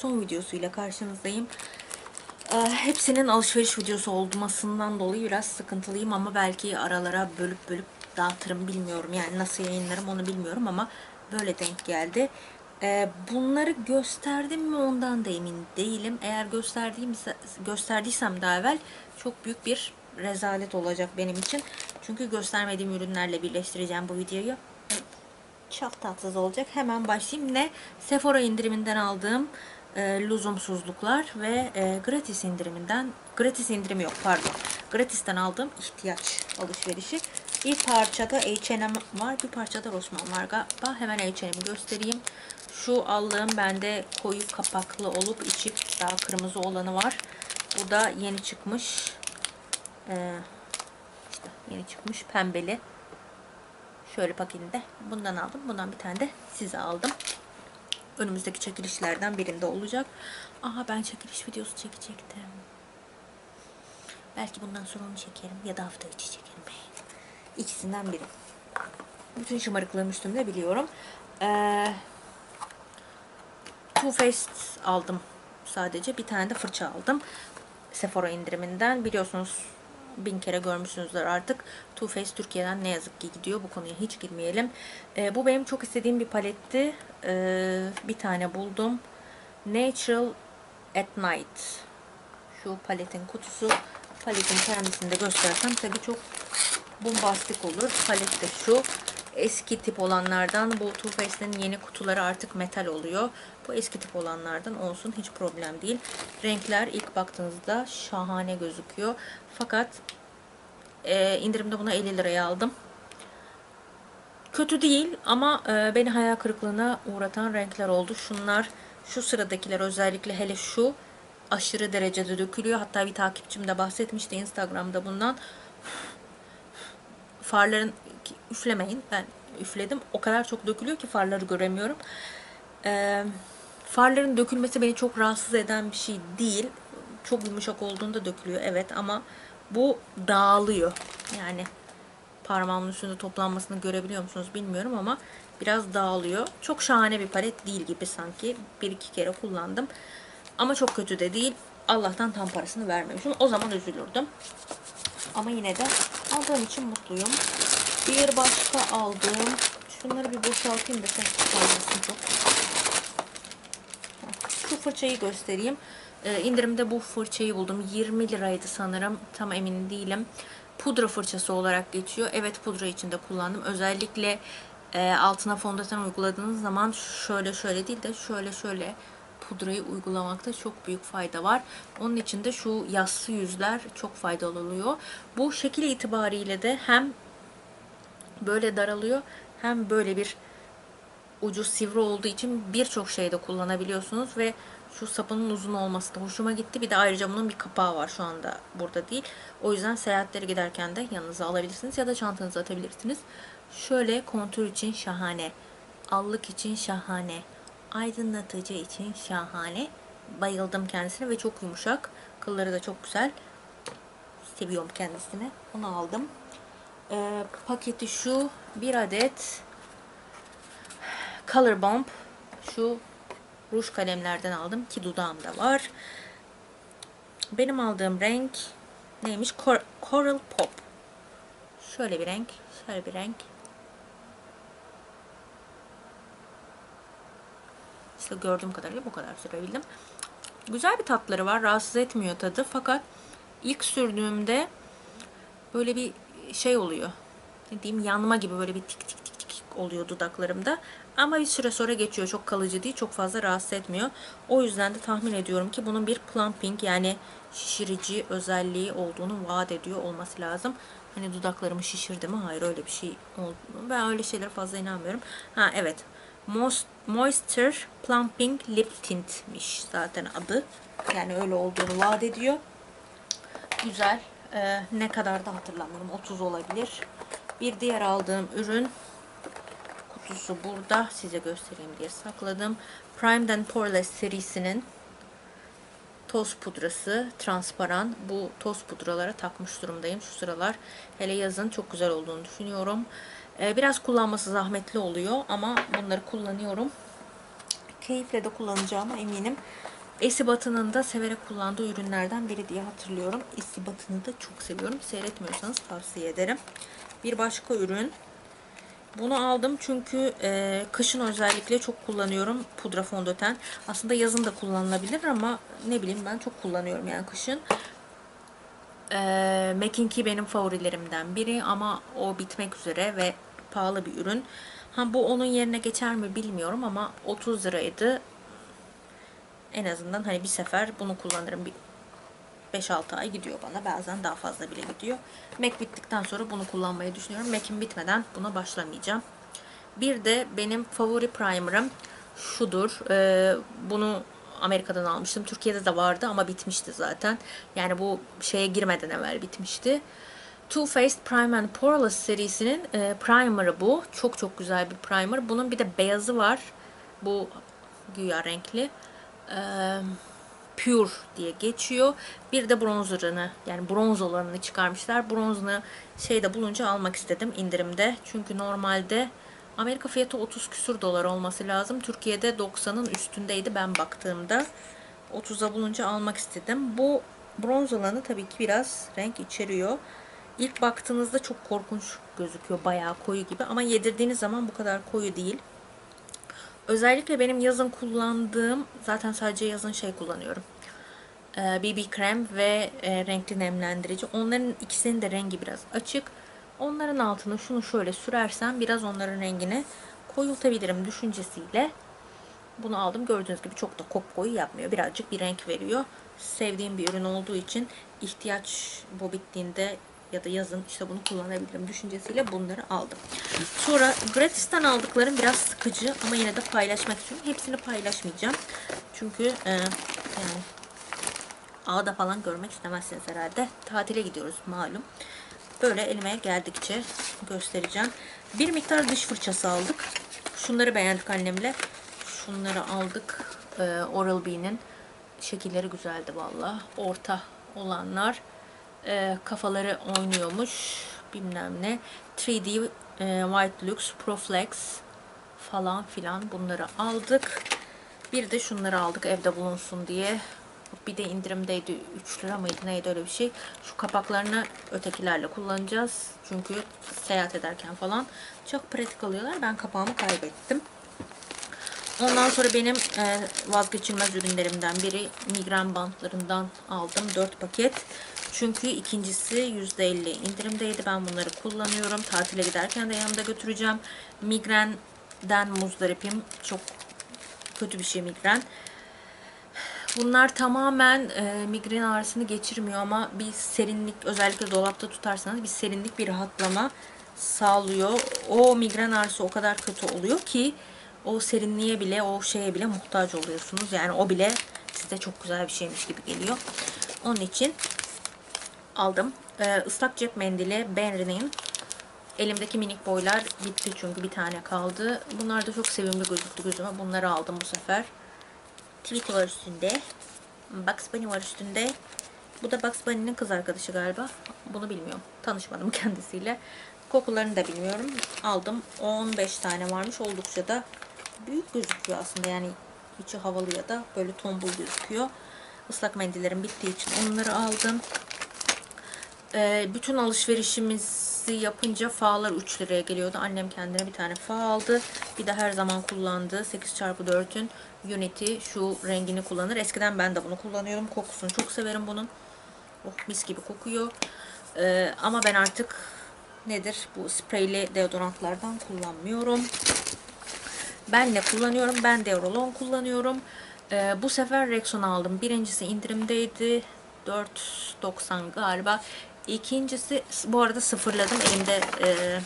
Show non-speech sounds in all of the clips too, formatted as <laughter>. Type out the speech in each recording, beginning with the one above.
Son videosuyla karşınızdayım. Ee, hepsinin alışveriş videosu olmasından dolayı biraz sıkıntılıyım ama belki aralara bölüp bölüp dağıtırım bilmiyorum. Yani nasıl yayınlarım onu bilmiyorum ama böyle denk geldi. Ee, bunları gösterdim mi ondan da emin değilim. Eğer gösterdiğim gösterdiysem daha evvel çok büyük bir rezalet olacak benim için. Çünkü göstermediğim ürünlerle birleştireceğim bu videoyu çok tatsız olacak. Hemen başlayayım. Ne? Sephora indiriminden aldığım e, lüzumsuzluklar ve e, gratis indiriminden gratis indirimi yok pardon. Gratisten aldığım ihtiyaç alışverişi. Bir parçada H&M var. Bir parçada Rossmann var galiba. Hemen H&M'i göstereyim. Şu aldığım bende koyu kapaklı olup içi daha kırmızı olanı var. Bu da yeni çıkmış. Ee, işte yeni çıkmış pembeli. Şöyle paketinde bundan aldım. Bundan bir tane de size aldım. Önümüzdeki çekilişlerden birinde olacak. Aha ben çekiliş videosu çekecektim. Belki bundan sonra onu çekerim ya da hafta içi çekerim. İkisinden biri. Bütün şımarıklığım üstümde biliyorum. Ee, Too Faced aldım sadece. Bir tane de fırça aldım. Sephora indiriminden. Biliyorsunuz bin kere görmüşsünüzdür artık. Too Faced Türkiye'den ne yazık ki gidiyor. Bu konuya hiç girmeyelim. E, bu benim çok istediğim bir paletti. E, bir tane buldum. Natural at Night. Şu paletin kutusu. Paletin kendisini de göstersem tabii çok bombastik olur. Palet de şu. Eski tip olanlardan bu Too Faced'in yeni kutuları artık metal oluyor. Bu eski tip olanlardan olsun hiç problem değil. Renkler baktığınızda şahane gözüküyor. Fakat e, indirimde bunu 50 liraya aldım. Kötü değil ama e, beni hayal kırıklığına uğratan renkler oldu. Şunlar, şu sıradakiler özellikle hele şu aşırı derecede dökülüyor. Hatta bir takipçim de bahsetmişti Instagram'da bundan. Farların üflemeyin. Ben üfledim. O kadar çok dökülüyor ki farları göremiyorum. Ee, farların dökülmesi beni çok rahatsız eden bir şey değil. Çok yumuşak olduğunda dökülüyor evet ama bu dağılıyor. Yani parmağımın üstünde toplanmasını görebiliyor musunuz bilmiyorum ama biraz dağılıyor. Çok şahane bir palet değil gibi sanki. Bir iki kere kullandım. Ama çok kötü de değil. Allah'tan tam parasını vermemişim. O zaman üzülürdüm. Ama yine de aldığım için mutluyum. Bir başka aldığım şunları bir boşaltayım da kalmasın çok. Fırçayı göstereyim. Ee, indirimde bu fırçayı buldum. 20 liraydı sanırım. Tam emin değilim. Pudra fırçası olarak geçiyor. Evet pudra içinde kullandım. Özellikle e, altına fondöten uyguladığınız zaman şöyle şöyle değil de şöyle şöyle pudrayı uygulamakta çok büyük fayda var. Onun için de şu yassı yüzler çok faydalı oluyor. Bu şekil itibariyle de hem böyle daralıyor hem böyle bir ucu sivri olduğu için birçok şeyde kullanabiliyorsunuz ve şu sapının uzun olması da hoşuma gitti. Bir de ayrıca bunun bir kapağı var şu anda burada değil. O yüzden seyahatlere giderken de yanınıza alabilirsiniz ya da çantanıza atabilirsiniz. Şöyle kontür için şahane. Allık için şahane. Aydınlatıcı için şahane. Bayıldım kendisine ve çok yumuşak. Kılları da çok güzel. Seviyorum kendisini. Onu aldım. Ee, paketi şu. Bir adet Color Bomb. Şu ruj kalemlerden aldım ki dudağımda var. Benim aldığım renk neymiş? Cor Coral Pop. Şöyle bir renk, şöyle bir renk. İşte gördüğüm kadarıyla bu kadar sürebildim. Güzel bir tatları var. Rahatsız etmiyor tadı. Fakat ilk sürdüğümde böyle bir şey oluyor. Ne diyeyim yanma gibi böyle bir tik tik oluyor dudaklarımda. Ama bir süre sonra geçiyor. Çok kalıcı değil. Çok fazla rahatsız etmiyor. O yüzden de tahmin ediyorum ki bunun bir plumping yani şişirici özelliği olduğunu vaat ediyor olması lazım. Hani dudaklarımı şişirdi mi? Hayır öyle bir şey oldu. Ben öyle şeylere fazla inanmıyorum. Ha evet. Most, Moisture Plumping Lip Tint'miş zaten adı. Yani öyle olduğunu vaat ediyor. Güzel. Ee, ne kadar da hatırlamıyorum. 30 olabilir. Bir diğer aldığım ürün kutusu burada. Size göstereyim diye sakladım. Primed and Poreless serisinin toz pudrası transparan. Bu toz pudralara takmış durumdayım şu sıralar. Hele yazın çok güzel olduğunu düşünüyorum. Ee, biraz kullanması zahmetli oluyor ama bunları kullanıyorum. keyifle de kullanacağıma eminim. Esibat'ın da severek kullandığı ürünlerden biri diye hatırlıyorum. Esibat'ını da çok seviyorum. Seyretmiyorsanız tavsiye ederim. Bir başka ürün. Bunu aldım çünkü e, kışın özellikle çok kullanıyorum pudra fondöten. Aslında yazın da kullanılabilir ama ne bileyim ben çok kullanıyorum yani kışın. E, Mac'inki benim favorilerimden biri ama o bitmek üzere ve pahalı bir ürün. Ha bu onun yerine geçer mi bilmiyorum ama 30 liraydı. En azından hani bir sefer bunu kullanırım. Bir 5-6 ay gidiyor bana. Bazen daha fazla bile gidiyor. Mac bittikten sonra bunu kullanmayı düşünüyorum. Mac'im bitmeden buna başlamayacağım. Bir de benim favori primer'ım şudur. Ee, bunu Amerika'dan almıştım. Türkiye'de de vardı ama bitmişti zaten. Yani bu şeye girmeden evvel bitmişti. Too Faced Prime and Poreless serisinin e, primer'ı bu. Çok çok güzel bir primer. Bunun bir de beyazı var. Bu güya renkli. Eee Pure diye geçiyor. Bir de bronzerını yani bronz olanını çıkarmışlar. Bronzunu şeyde bulunca almak istedim indirimde. Çünkü normalde Amerika fiyatı 30 küsur dolar olması lazım. Türkiye'de 90'ın üstündeydi ben baktığımda. 30'a bulunca almak istedim. Bu bronz olanı tabii ki biraz renk içeriyor. İlk baktığınızda çok korkunç gözüküyor. Bayağı koyu gibi ama yedirdiğiniz zaman bu kadar koyu değil. Özellikle benim yazın kullandığım, zaten sadece yazın şey kullanıyorum. Ee, BB krem ve e, renkli nemlendirici. Onların ikisinin de rengi biraz açık. Onların altına şunu şöyle sürersem biraz onların rengini koyultabilirim düşüncesiyle. Bunu aldım. Gördüğünüz gibi çok da kop koyu yapmıyor. Birazcık bir renk veriyor. Sevdiğim bir ürün olduğu için ihtiyaç bu bittiğinde ya da yazın işte bunu kullanabilirim düşüncesiyle bunları aldım. Sonra gratis'ten aldıklarım biraz sıkıcı ama yine de paylaşmak istiyorum. Hepsini paylaşmayacağım. Çünkü e, yani ağda falan görmek istemezsiniz herhalde. Tatile gidiyoruz malum. Böyle elime geldikçe göstereceğim. Bir miktar diş fırçası aldık. Şunları beğendik annemle. Şunları aldık. E, Oral-B'nin şekilleri güzeldi valla. Orta olanlar e, kafaları oynuyormuş. Bilmem ne. 3D e, White Lux Proflex falan filan bunları aldık. Bir de şunları aldık evde bulunsun diye. Bir de indirimdeydi. 3 lira mıydı neydi öyle bir şey. Şu kapaklarını ötekilerle kullanacağız. Çünkü seyahat ederken falan. Çok pratik oluyorlar ben kapağımı kaybettim Ondan sonra benim e, vazgeçilmez ürünlerimden biri migren bantlarından aldım 4 paket. Çünkü ikincisi %50 indirimdeydi. Ben bunları kullanıyorum. Tatile giderken de yanımda götüreceğim. Migrenden muzdaripim. Çok kötü bir şey migren. Bunlar tamamen e, migren ağrısını geçirmiyor ama bir serinlik özellikle dolapta tutarsanız bir serinlik bir rahatlama sağlıyor. O migren ağrısı o kadar kötü oluyor ki o serinliğe bile o şeye bile muhtaç oluyorsunuz. Yani o bile size çok güzel bir şeymiş gibi geliyor. Onun için aldım. Ee, ıslak cep mendili Benry'nin Elimdeki minik boylar bitti çünkü bir tane kaldı. Bunlar da çok sevimli gözüktü gözüme. Bunları aldım bu sefer. Tweety var üstünde. Bugs Bunny var üstünde. Bu da Bugs Bunny'nin kız arkadaşı galiba. Bunu bilmiyorum. Tanışmadım <laughs> kendisiyle. Kokularını da bilmiyorum. Aldım. 15 tane varmış. Oldukça da büyük gözüküyor aslında. Yani içi havalı ya da böyle tombul gözüküyor. Islak mendillerim bittiği için onları aldım. Ee, bütün alışverişimizi yapınca fağlar 3 liraya geliyordu. Annem kendine bir tane fağ aldı. Bir de her zaman kullandığı 8x4'ün Unity şu rengini kullanır. Eskiden ben de bunu kullanıyorum. Kokusunu çok severim bunun. Oh mis gibi kokuyor. Ee, ama ben artık nedir bu spreyli deodorantlardan kullanmıyorum. Ben ne kullanıyorum? Ben Deorolon kullanıyorum. Ee, bu sefer Rexona aldım. Birincisi indirimdeydi. 4.90 galiba. İkincisi bu arada sıfırladım. Elimde e,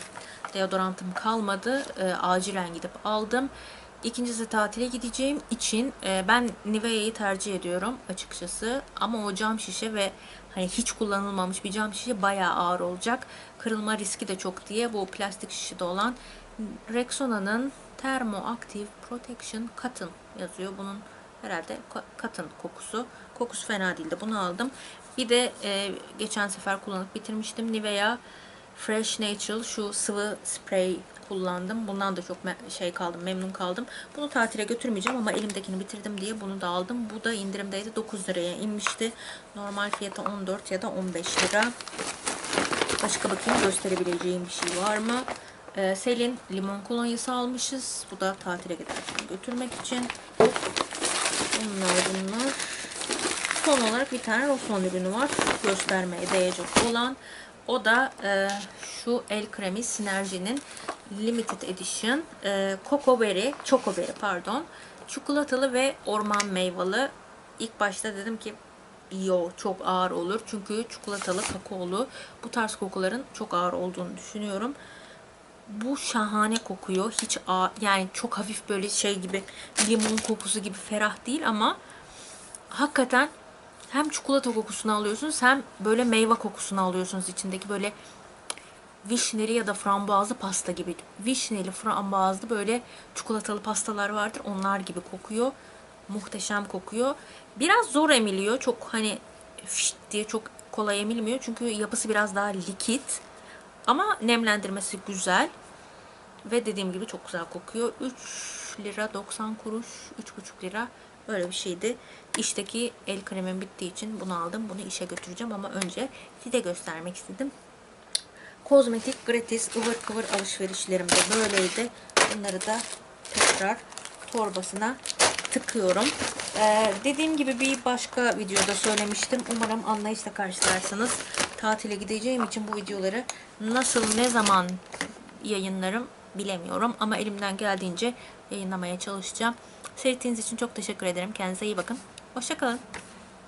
deodorantım kalmadı. E, acilen gidip aldım. İkincisi tatile gideceğim için e, ben Nivea'yı tercih ediyorum açıkçası. Ama o cam şişe ve hani hiç kullanılmamış bir cam şişe bayağı ağır olacak. Kırılma riski de çok diye bu plastik şişede olan Rexona'nın Thermoactive Protection Cotton yazıyor. Bunun herhalde cotton kokusu. Kokusu fena değildi. Bunu aldım. Bir de e, geçen sefer kullanıp bitirmiştim. Nivea Fresh Natural şu sıvı sprey kullandım. Bundan da çok şey kaldım, memnun kaldım. Bunu tatile götürmeyeceğim ama elimdekini bitirdim diye bunu da aldım. Bu da indirimdeydi. 9 liraya inmişti. Normal fiyatı 14 ya da 15 lira. Başka bakayım gösterebileceğim bir şey var mı? Ee, Selin limon kolonyası almışız. Bu da tatile giderken götürmek için. Bunlar bunlar. Son olarak bir tane Rossmann ürünü var. Göstermeye değecek olan. O da e, şu el kremi Sinerji'nin Limited Edition e, Coco Berry, Choco Berry pardon. Çikolatalı ve orman meyveli. İlk başta dedim ki yo çok ağır olur. Çünkü çikolatalı, kakaolu bu tarz kokuların çok ağır olduğunu düşünüyorum. Bu şahane kokuyor. Hiç ağır, yani çok hafif böyle şey gibi limon kokusu gibi ferah değil ama hakikaten hem çikolata kokusunu alıyorsunuz hem böyle meyve kokusunu alıyorsunuz içindeki böyle vişneli ya da frambuazlı pasta gibi. Vişneli, frambuazlı böyle çikolatalı pastalar vardır. Onlar gibi kokuyor. Muhteşem kokuyor. Biraz zor emiliyor. Çok hani fişt diye çok kolay emilmiyor. Çünkü yapısı biraz daha likit. Ama nemlendirmesi güzel. Ve dediğim gibi çok güzel kokuyor. 3 lira 90 kuruş, 3,5 lira böyle bir şeydi. İşteki el kremim bittiği için bunu aldım. Bunu işe götüreceğim ama önce size göstermek istedim. Kozmetik gratis ıvır kıvır alışverişlerim de böyleydi. Bunları da tekrar torbasına tıkıyorum. Ee, dediğim gibi bir başka videoda söylemiştim. Umarım anlayışla karşılarsınız. Tatile gideceğim için bu videoları nasıl ne zaman yayınlarım bilemiyorum. Ama elimden geldiğince yayınlamaya çalışacağım. Seyrettiğiniz için çok teşekkür ederim. Kendinize iyi bakın. Hoşçakalın.